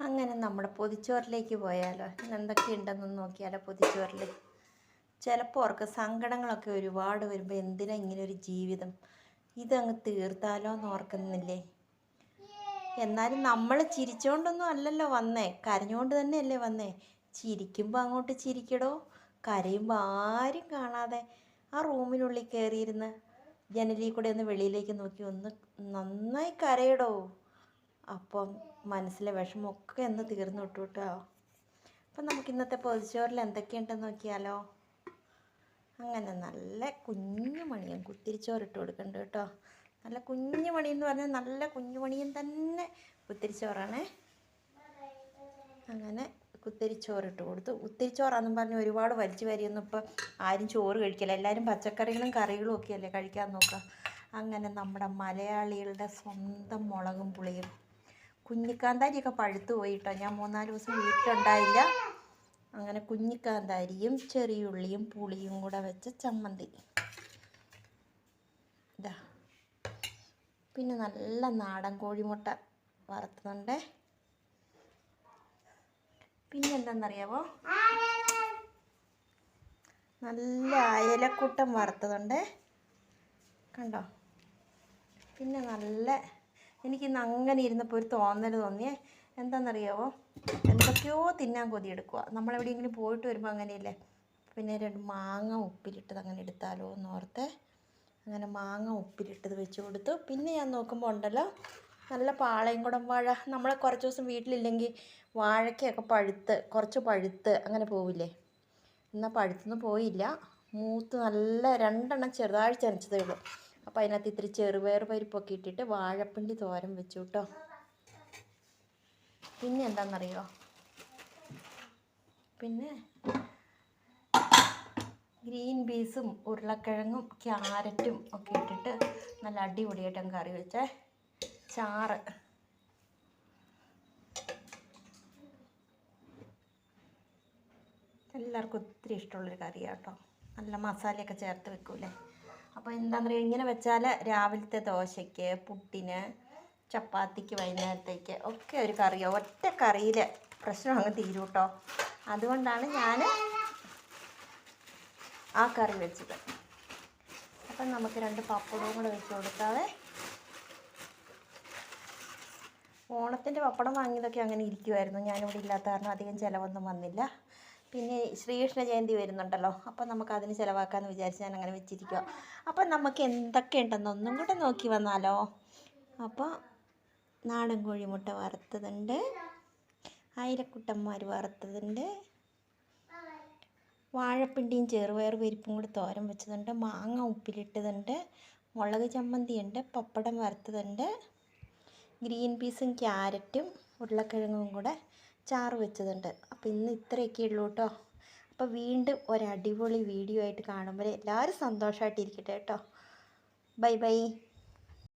അങ്ങനെ നമ്മുടെ പൊതിച്ചോറിലേക്ക് പോയാലോ? എന്തൊക്കെ ഉണ്ടെന്ന് നോക്കിയാലോ പൊതിച്ചോറിൽ ചിലപ്പോൾ അവർക്ക് സങ്കടങ്ങളൊക്കെ ഒരുപാട് വരുമ്പോൾ എന്തിനാ ഇങ്ങനെ ഒരു ജീവിതം? ഇതങ്ങ് തീർത്താലോ എന്ന് ഓർക്കുന്നില്ലേ? എന്നാലും നമ്മൾ ചിരിച്ചോണ്ടൊന്നും അല്ലല്ലോ വന്നേ. കരഞ്ഞുകൊണ്ട് തന്നെയല്ലേ വന്നേ. ചിരിക്കുമ്പോൾ അങ്ങോട്ട് ചിരിക്കടോ? കരയുമ്പോൾ ആരും കാണാതെ ആ റൂമിനുള്ളിൽ കയറിയിരുന്ന് ജനലിൽ കൂടെ ഒന്ന് വെളിയിലേക്ക് നോക്കി ഒന്ന് നന്നായി കരയടോ. അപ്പം മനസ്സിലെ വിഷമമൊക്കെ ഒന്ന് തീർന്നു കിട്ടും കേട്ടോ. അപ്പം നമുക്ക് ഇന്നത്തെ പൊതിച്ചോറിൽ എന്തൊക്കെയുണ്ടെന്ന് നോക്കിയാലോ? അങ്ങനെ നല്ല കുഞ്ഞു മണിയും കുത്തിരിച്ചോറിട്ട് കൊടുക്കണ്ട കേട്ടോ. നല്ല കുഞ്ഞു മണി എന്ന് പറഞ്ഞാൽ നല്ല കുഞ്ഞു മണിയും തന്നെ കുത്തിരിച്ചോറാണേ. അങ്ങനെ കുത്തിരിച്ചോറിട്ട് കൊടുത്തു. കുത്തിരിച്ചോറാന്നും പറഞ്ഞ് ഒരുപാട് വലിച്ചു വരിയൊന്നും ഇപ്പോൾ ആരും ചോറ് കഴിക്കില്ല. എല്ലാവരും പച്ചക്കറികളും കറികളും ഒക്കെയല്ലേ കഴിക്കാൻ നോക്കുക. അങ്ങനെ നമ്മുടെ മലയാളികളുടെ സ്വന്തം മുളകും പുളിയും കുഞ്ഞിക്കാന്താരിയൊക്കെ പഴുത്തു പോയിട്ടോ. ഞാൻ മൂന്നാൽ ദിവസം വീട്ടിലുണ്ടായില്ല. അങ്ങനെ കുഞ്ഞിക്കാന്താരിയും ചെറിയുള്ളിയും പുളിയും കൂടെ വെച്ച് ചമ്മന്തി. ഇതാ. പിന്നെ നല്ല നാടൻ കോഴിമുട്ട വറുത്തുന്നുണ്ടേ പിന്നെ എന്താണെന്നറിയാവോ നല്ല അയലക്കൂട്ടം വറുത്തതുണ്ട്. കണ്ടോ? പിന്നെ നല്ല എനിക്കിന്ന് അങ്ങനെ ഇരുന്നപ്പോൾ ഒരു തോന്നൽ തോന്നിയേ. എന്താണെന്നറിയാവോ എന്തൊക്കെയോ തിന്നാൻ കൊതിയെടുക്കുക നമ്മളെവിടെയെങ്കിലും പോയിട്ട് വരുമ്പോൾ അങ്ങനെയല്ലേ. പിന്നെ രണ്ട് മാങ്ങ ഉപ്പിലിട്ടത് അങ്ങനെ എടുത്താലോ എന്ന് അങ്ങനെ മാങ്ങ ഉപ്പിലിട്ടത് വെച്ച് കൊടുത്തു. പിന്നെ ഞാൻ നോക്കുമ്പോൾ ഉണ്ടല്ലോ നല്ല പാളയും കൂടം വാഴ. നമ്മളെ കുറച്ച് ദിവസം വീട്ടിലില്ലെങ്കിൽ വാഴയ്ക്കൊക്കെ പഴുത്ത് കുറച്ച് പഴുത്ത് അങ്ങനെ പോവില്ലേ. എന്നാൽ പഴുത്തൊന്നും പോയില്ല. മൂത്ത് നല്ല രണ്ടെണ്ണം ചെറുതായി ചനച്ചതേ ഉള്ളൂ. അപ്പോൾ അതിനകത്ത് ഇത്തിരി ചെറുപയർ പരിപ്പൊക്കെ ഇട്ടിട്ട് വാഴപ്പിണ്ടി തോരൻ വെച്ചു കേട്ടോ പിന്നെ എന്താണെന്നറിയോ പിന്നെ ഗ്രീൻ പീസും ഉരുളക്കിഴങ്ങും ക്യാരറ്റും ഒക്കെ ഇട്ടിട്ട് നല്ല അടിപൊളിയായിട്ട് കറി വെച്ചേ. ചാറ്. എല്ലാവർക്കും ഒത്തിരി ഇഷ്ടമുള്ളൊരു കറിയാട്ടോ. നല്ല മസാലയൊക്കെ ചേർത്ത് വെക്കൂലേ? അപ്പോൾ എന്താണെന്ന് പറയുക ഇങ്ങനെ വെച്ചാൽ രാവിലത്തെ ദോശയ്ക്ക് പുട്ടിന് ചപ്പാത്തിക്ക് വൈകുന്നേരത്തേക്ക് ഒക്കെ ഒരു കറി ഒറ്റ കറിയിൽ പ്രശ്നം അങ്ങ് തീരും കേട്ടോ അതുകൊണ്ടാണ് ഞാൻ ആ കറി വെച്ചത്. അപ്പം നമുക്ക് രണ്ട് പപ്പടവും കൂടെ വെച്ച് കൊടുക്കാതെ ഓണത്തിന്റെ പപ്പടം വാങ്ങിയതൊക്കെ അങ്ങനെ ഇരിക്കുമായിരുന്നു ഞാനിവിടെ ഇല്ലാത്ത കാരണം അധികം ചിലവൊന്നും വന്നില്ല. പിന്നെ ശ്രീകൃഷ്ണ ജയന്തി വരുന്നുണ്ടല്ലോ. അപ്പോൾ നമുക്ക് അതിന് ചിലവാക്കാമെന്ന് വിചാരിച്ച് ഞാൻ അങ്ങനെ വെച്ചിരിക്കുക അപ്പോൾ നമുക്ക് എന്തൊക്കെ ഉണ്ടെന്ന് ഒന്നും കൂടെ നോക്കി വന്നാലോ. അപ്പോൾ നാടൻ കോഴിമുട്ട വറുത്തതുണ്ട്. അയലക്കുട്ടന്മാർ വറുത്തതുണ്ട്. വാഴപ്പിണ്ടിയും ചെറുപയർ പരിപ്പും കൂടി തോരൻ വെച്ചതുണ്ട്. മാങ്ങ ഉപ്പിലിട്ടതുണ്ട്. മുളക് ചമ്മന്തിയുണ്ട്. പപ്പടം വറുത്തതുണ്ട്. ഗ്രീൻ പീസും ക്യാരറ്റും ഉരുളക്കിഴങ്ങും കൂടെ ചാറ് വെച്ചതുണ്ട്. അപ്പോൾ ഇന്ന് ഇത്രയൊക്കെ ഉള്ളൂ കേട്ടോ അപ്പോൾ വീണ്ടും ഒരു അടിപൊളി വീഡിയോ ആയിട്ട് കാണുമ്പോൾ എല്ലാവരും സന്തോഷമായിട്ടിരിക്കട്ടെ കേട്ടോ ബൈ ബൈ.